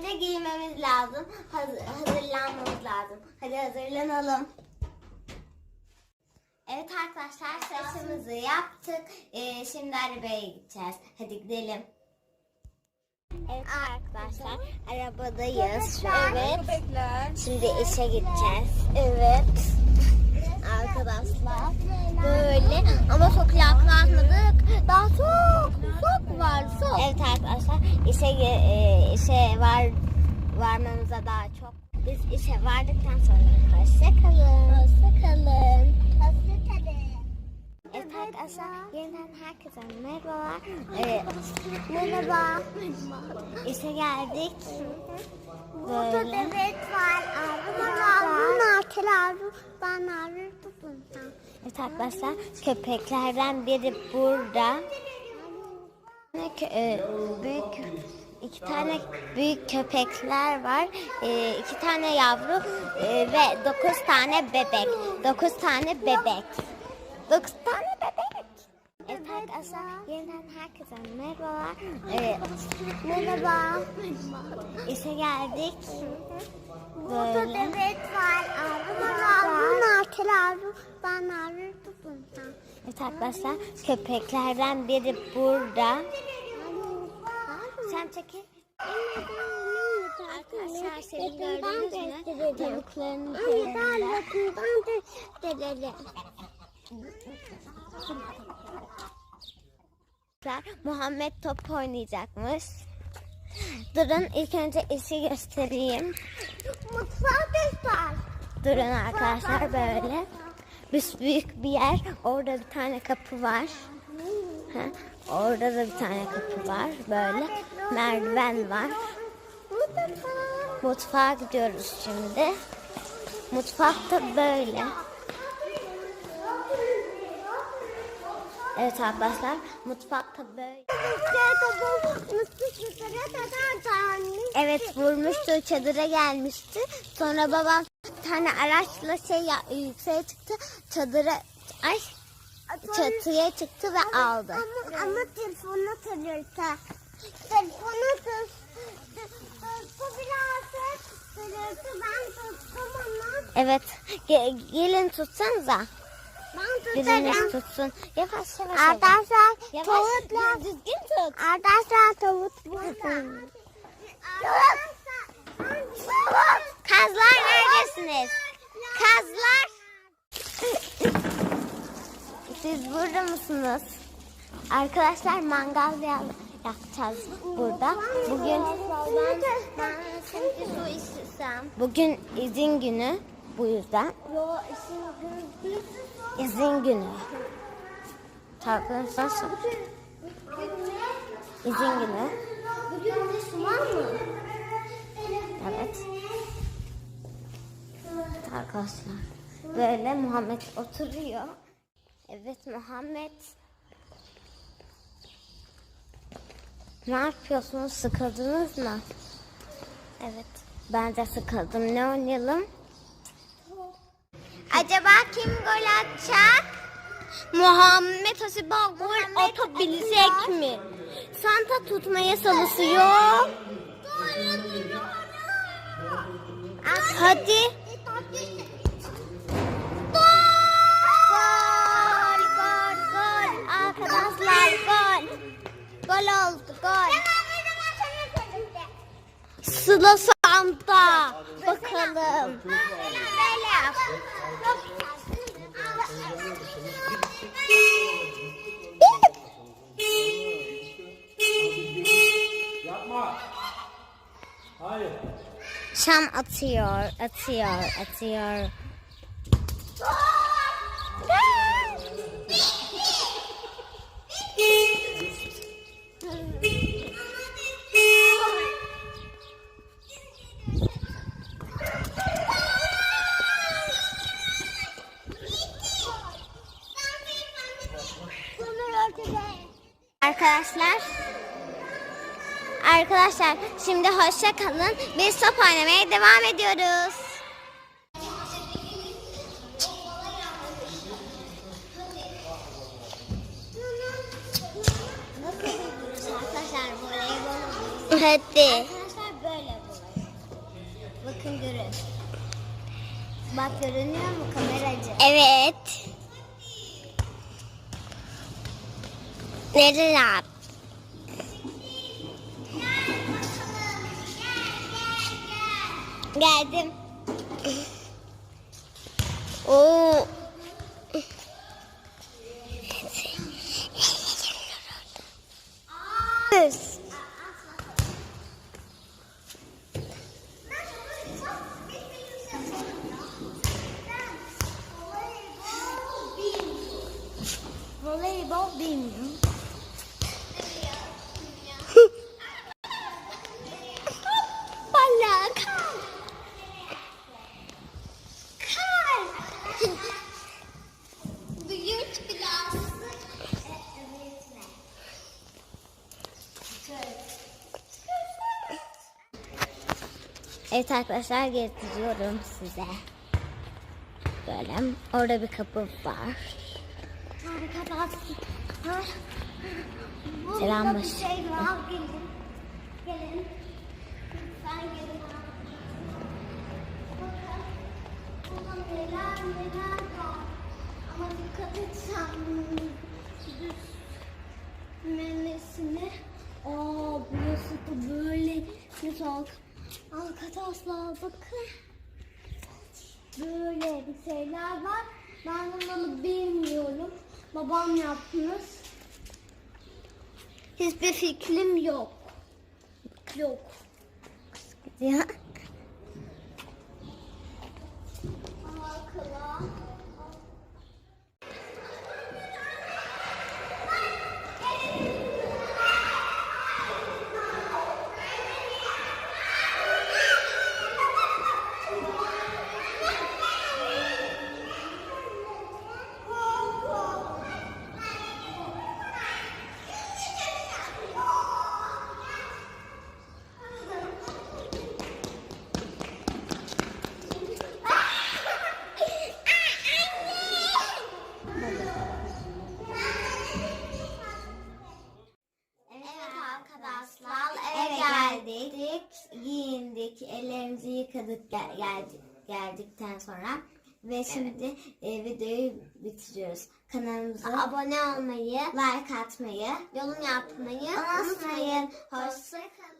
önce giymemiz lazım. Hazır, hazırlanmamız lazım. Hadi hazırlanalım. Evet arkadaşlar saçımızı yaptık. Ee, şimdi arabaya gideceğiz. Hadi gidelim. Evet arkadaşlar arabadayız. Evet. Şimdi işe gideceğiz. Evet. Arkadaşlar böyle ama çok yaklaşmadık. Daha çok çok var çok. Evet arkadaşlar işe e, işe var varmamıza daha çok. Biz işe vardıktan sonra hoşça kalın. Hoşça kalın. Hoşça kalın. Evet arkadaşlar yeniden herkese merhabalar. Ee, merhaba. İşe geldik. Burada bebek var. Bunun artılar. Ben arıyordum bundan. Evet arkadaşlar köpeklerden biri burada. Kö- e, büyük iki tane büyük köpekler var. E, iki tane yavru e, ve dokuz tane bebek. Dokuz tane bebek. Dokuz tane arkadaşlar yeniden herkese merhabalar. Ee, merhaba. İşe geldik. Burada bebek var. Bunun artılar. Ben arıyordum bundan. Evet arkadaşlar köpeklerden biri burada. Sen çekil. Arkadaşlar senin gördüğünüz mü? Tavukların üzerinde. Muhammed top oynayacakmış. Durun ilk önce işi göstereyim. Mutfağı göster. Durun arkadaşlar böyle. Biz büyük bir yer. Orada bir tane kapı var. Ha, orada da bir tane kapı var. Böyle merdiven var. Mutfağa gidiyoruz şimdi. Mutfakta böyle. Evet arkadaşlar mutfakta böyle. Evet vurmuştu çadıra gelmişti. Sonra babam tane araçla şey ya, yükseğe çıktı. Çadıra ay çatıya çıktı ve aldı. Ama, ama telefonu kırırsa. Telefonu. Bu biraz kırırsa ben tuttum onu. Evet ge- gelin tutsanıza. Biriniz tutsun. Yavaş yavaş. Arkadaşlar tavukla. Düzgün tut. Arkadaşlar tavuk burada. Kazlar neredesiniz? Kazlar. Siz burada mısınız? Arkadaşlar mangal ya- yapacağız burada. Bugün ben şimdi su istesem. bugün izin günü. Bu yüzden Yo şimdi izin günü. Arkadaşlar izin günü. Bugün de su var mı? Evet. Arkadaşlar böyle Muhammed oturuyor. Evet Muhammed. Ne yapıyorsunuz? Sıkıldınız mı? Evet. Ben de sıkıldım. Ne oynayalım? Acaba kim gol atacak? Muhammed acaba gol atabilecek mi? Santa tutmaya çalışıyor. Hadi. Gol, gol, gol. Arkadaşlar gol. Gol oldu, gol. Sıla Santa. Bakalım. Yapma. Hayır. Şam atıyor, atıyor, atıyor. Arkadaşlar Arkadaşlar şimdi hoşça kalın. Biz top oynamaya devam ediyoruz. Arkadaşlar voleybol Hadi. Arkadaşlar böyle bakın görün. Bak görünüyor mu kameracı? Evet. Nereler? Geldim. Oo. Voleybol bilmiyorum. Balık. Büyük biraz. Evet arkadaşlar getiriyorum size. Böyle orada bir kapı var. Harika? Burada Selam bir şey var. Gelin. Gelin. Lütfen gelin. Bakın. Burada neler neler var. Ama dikkat et sen. Düşmemesine. Aa burası da böyle güzel. Arkadaşlar bakın. Böyle bir şeyler var. Ben onu bilmiyorum. Babam yapmış. Hiçbir fikrim yok. Yok. Ya. Akla. Evet arkadaşlar eve geldik, giyindik, ellerimizi gel- geldik, geldikten sonra ve şimdi e, videoyu bitiriyoruz. Kanalımıza Abone olmayı, like atmayı yorum yapmayı unutmayın. unutmayın. Hoşça Hoşçakalın.